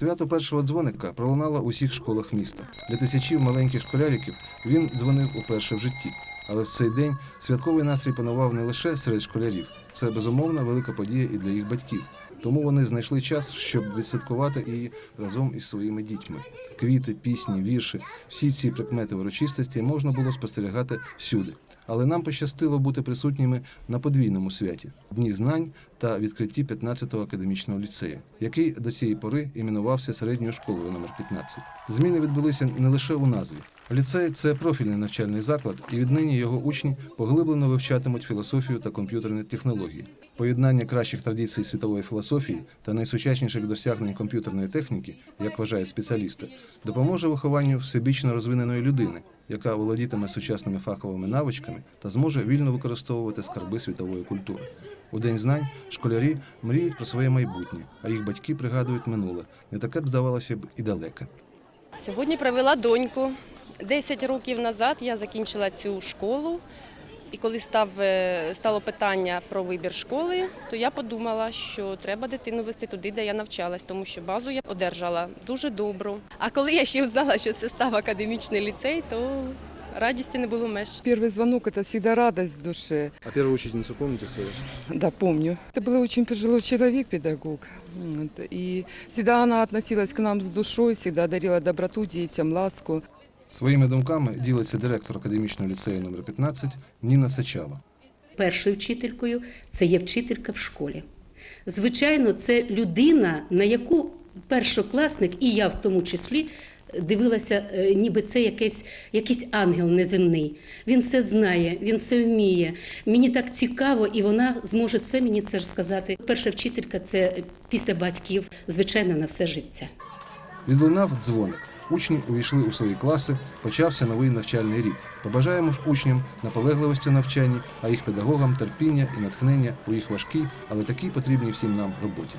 Свято першого дзвоника пролунало у всіх школах міста. Для тисячів маленьких школяриків він дзвонив уперше в житті. Але в цей день святковий настрій панував не лише серед школярів. Це безумовна велика подія і для їх батьків. Тому вони знайшли час, щоб відсвяткувати її разом із своїми дітьми. Квіти, пісні, вірші, всі ці прикмети урочистості можна було спостерігати всюди. Але нам пощастило бути присутніми на подвійному святі дні знань та відкритті 15-го академічного ліцею, який до цієї пори іменувався середньою школою номер 15. Зміни відбулися не лише у назві. Ліцей це профільний навчальний заклад, і віднині його учні поглиблено вивчатимуть філософію та комп'ютерні технології. Поєднання кращих традицій світової філософії та найсучасніших досягнень комп'ютерної техніки, як вважають спеціалісти, допоможе вихованню всебічно розвиненої людини, яка володітиме сучасними фаховими навичками та зможе вільно використовувати скарби світової культури. У день знань школярі мріють про своє майбутнє, а їх батьки пригадують минуле, не таке б здавалося б і далеке. Сьогодні привела доньку. Десять років назад я закінчила цю школу. І коли став, е, стало питання про вибір школи, то я подумала, що треба дитину вести туди, де я навчалась, тому що базу я одержала дуже добру. А коли я ще узнала, що це став академічний ліцей, то радісті не було меж. Первый звонок – это всегда радость в душе. А первую учительницю помните свою? Да, помню. Это был очень пожилой человек, педагог. Вот. И всегда она относилась к нам с душой, всегда дарила доброту детям, ласку. Своїми думками ділиться директор академічного ліцею номер 15 Ніна Сачава. першою вчителькою це є вчителька в школі. Звичайно, це людина, на яку першокласник, і я в тому числі, дивилася, е, ніби це якийсь, якийсь ангел неземний. Він все знає, він все вміє. Мені так цікаво, і вона зможе все мені це розказати. Перша вчителька це після батьків, звичайно, на все життя. Відлунав дзвоник. Учні увійшли у свої класи, почався новий навчальний рік. Побажаємо ж учням наполегливості в навчанні, а їх педагогам терпіння і натхнення у їх важкій, але такій потрібній всім нам роботі.